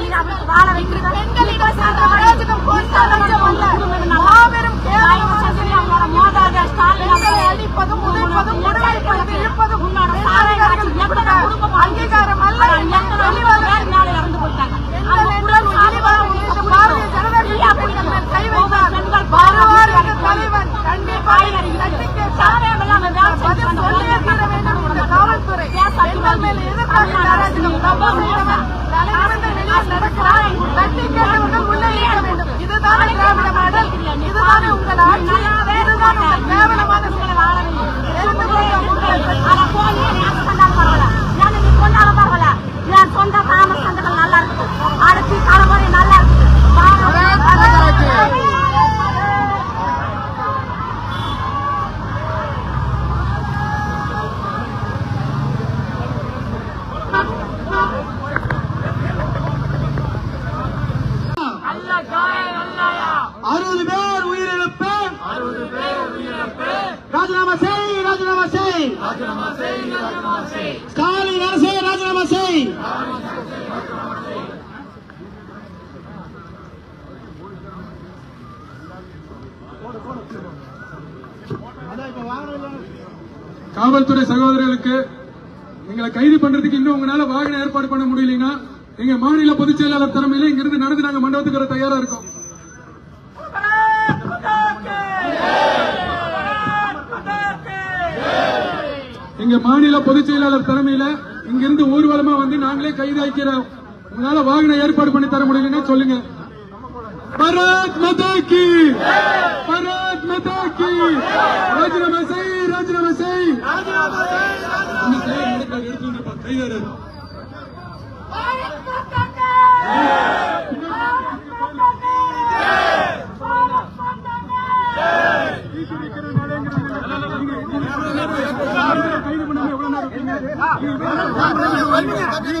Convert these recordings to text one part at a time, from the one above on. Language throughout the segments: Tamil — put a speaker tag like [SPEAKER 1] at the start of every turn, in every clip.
[SPEAKER 1] வெளிநாட்டுக்கு வாழ வைக்கிறது லஞ்சம் அல்ல மாபெரும் மோதாத ஸ்டாலின் அவர்களை அழிப்பதும் உதைப்பதும் முடவைப்பதும் இழுப்பதும் குடும்பம் அங்கீகாரம் அல்ல தெளிவாக நாளை இறந்து போயிட்டாங்க அவங்க குரல் தெளிவாக இந்த இதுதான் திராவிட மாடல். இதுதான்
[SPEAKER 2] ஸ்டாலின் அரசே ராஜினாமா செய்.
[SPEAKER 3] காவல்துறை சகோதரர்களுக்கு எங்களை கைது பண்றதுக்கு இன்னும் உங்களால வாகன ஏற்பாடு பண்ண முடியலன்னா எங்க மாநில பொதுச் செயலாளர் தலைமையில இங்கிருந்து நடந்து நாங்க மண்டபத்துக்கு தயாரா இருக்கோம். இங்க மாநில பொதுச் செயலாளர் தலைமையில இங்கிருந்து ஊர்வலமா வந்து நாங்களே கைதாக்கிறோம். உங்களால வாகன ஏற்பாடு பண்ணி தர முடியலன்னா சொல்லுங்க. பரத் மாதா கி! பரத் மாதா கி! ராஜினாமா
[SPEAKER 1] ಸಾಧ್ಯ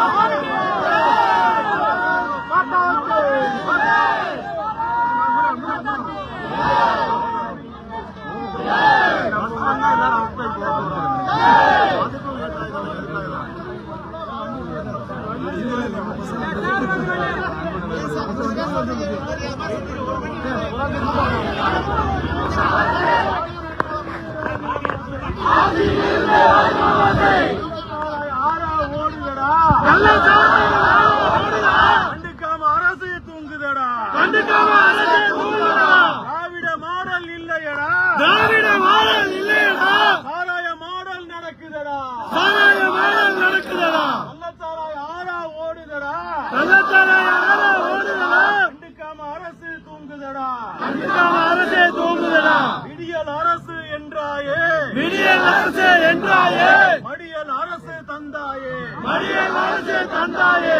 [SPEAKER 1] Happy New Year!
[SPEAKER 4] கண்டுக்காம அரசே தூங்குதடா. விடியல் அரசு என்றாயே. விடியல் அரசு என்றாயே. மடியல் அரசு தந்தாயே. மடியல் அரசு தந்தாயே.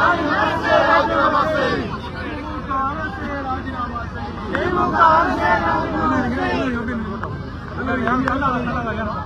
[SPEAKER 4] நல்லா
[SPEAKER 3] நல்லா நல்லா